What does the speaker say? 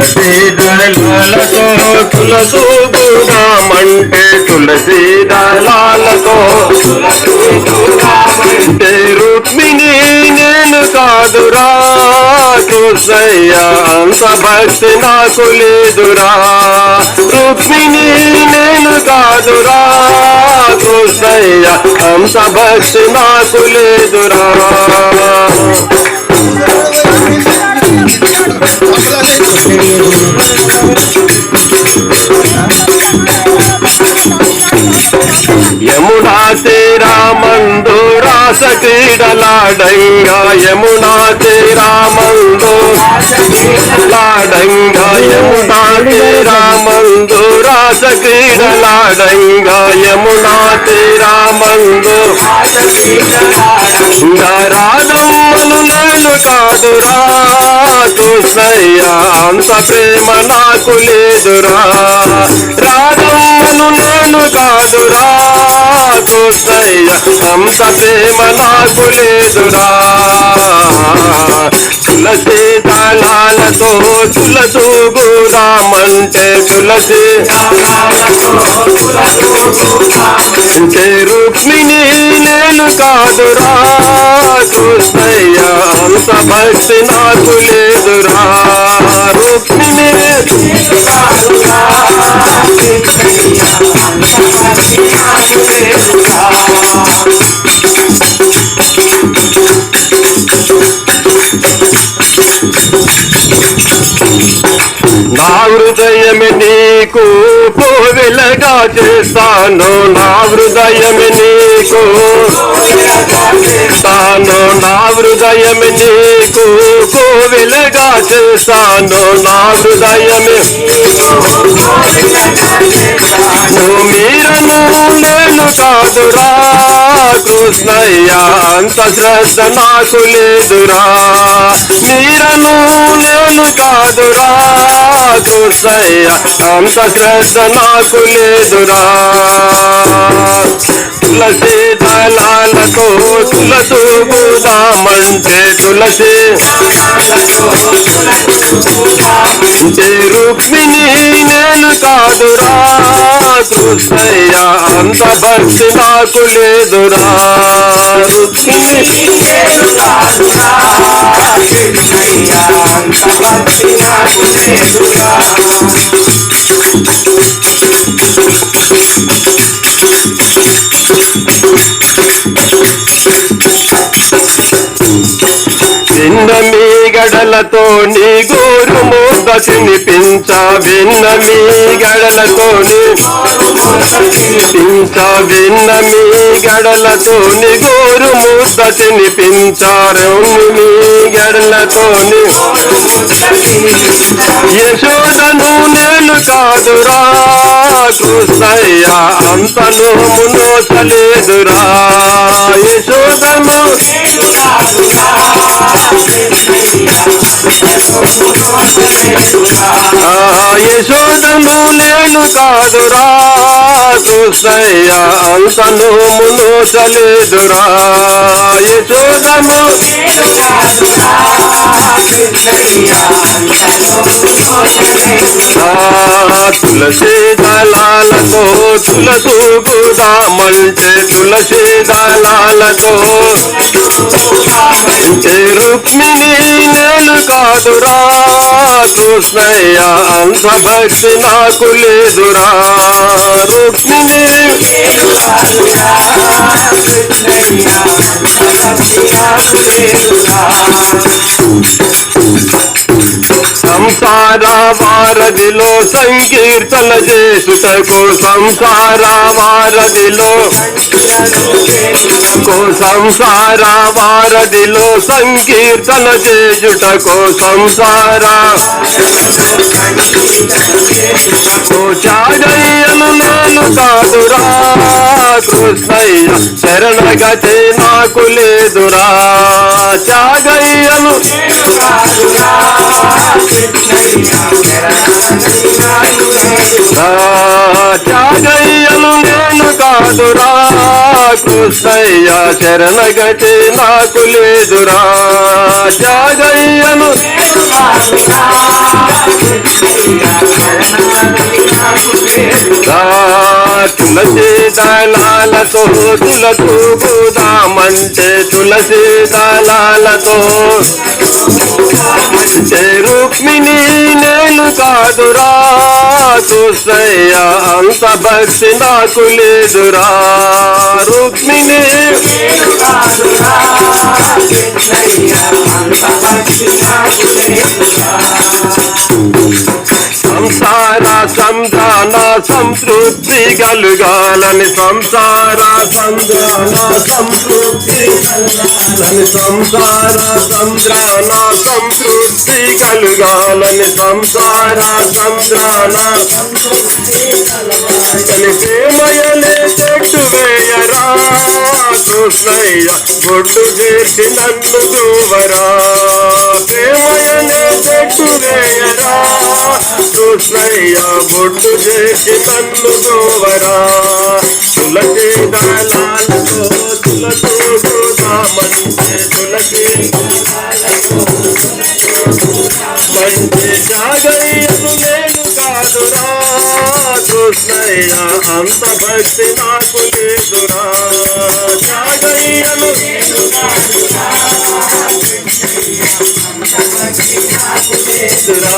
తులసి దళాలతో తులసూపుదామంటే తులసి అంటే రుక్మిణి నేను కాదురా చూసయ్యా అంత భక్తి నాకు లేదురా. రుక్మిణి నేను కాదురా చూసయ్యా అంత భక్తి నాకు లేదురా. రాస క్రీడలాడంగా యమునా తీరా లాడంగా యమునా తీరా రాస క్రీడలాడంగా యమునా తీరా మందు నేను కాదురా కృష్ణయ్య అంత ప్రేమ నాకు లేదురా రాధమ్మను నేను కృష్ణయ్య అంత ప్రేమ నాకు లేదురా. తులసి దళాలతో తులతూగుదామంటే తులసి. అంటే రుక్మిణి నేను కాదురా. కృష్ణయ్య అంత భక్తి నాకు లేదురా. రుక్మిణి నా హృదయమే నీకు కోవెలగా చేస్తాను నా హృదయమే నీకు. తాను నా హృదయమే నీకు కోవెలగా చేస్తాను నా హృదయమే. మీరను నేను కాదురా కృష్ణయ్య అంత శ్రద్ధ నాకు లేదురా. మీరను నేను కాదురా కృష్ణయ్య అంత శ్రద్ధ నాకు లేదురా. తులసి లాలతో దళాలతో తులతూగుదామంటే తులసి అంటే రుక్మిణి నేను కాదురా కృష్ణయ్య అంత భక్తి నాకు లేదురా రుక్మిణి Thank you. మీ గడలతో నీ గోరు మూత తినిపించ విన్న మీ గడలతో తినిపించ విన్న మీ గడలతో నీ గోరు మూత తినిపించారు మీ గడలతో యశోదను నేను కాదురా కృష్ణయ్య అంతను మునోచలేదురా యశోదను ఆ నేను కాదురా. కృష్ణయ్య అంతను మునోచలేదురా. యశోదను ఆ తులసి దళాలతో తులతూగుదామంటే తులసి దళాలతో అంటే రుక్మిణి నేను కాదురా. కృష్ణయ్య అంత భక్తి నాకు లేదురా. రుక్మి संसारा वारदिलो संकीर्तन जेसुटको संसारा वारदिलो। को संसारा वारदिलो संकीर्तन जेसुटको संसारा। को चार కృష్ణయ్య శరణగతి నాకు లేదురా. త్యాగయ్యను. త్యాగయ్యను నేను కాదురా. కృష్ణయ్య శరణగతి నాకు లేదురా. త్యాగయ్య తులసి దళాలతో తులతూగుదామంటే తులసి దళాలతో అంటే రుక్మిణి నేను కాదురా చూసయ్యా అంత భక్తి నాకు లేదురా. రుక్మిణి కలుగాలని సంసార సంధాన సంతృప్తి కలుగాలని సంసార సంద్రాన సంతృప్తి కలుగాలని సంసార సంద్రాన అని ప్రేమయలే చెట్టు వేయరా. కృష్ణయ్య బొట్టు చేసి నన్ను దూవరా ప్రేమయనే చెట్టు వేయరా కృష్ణయ్య బొట్టు చేసి నన్ను దూవరా తులసి దళాలతో తులతూగుదామంటే తులసి మంచి జాగయ్యను నేను కాదురా. కృష్ణయ్య అంత భక్తి నాకు లేదురా. లేదురా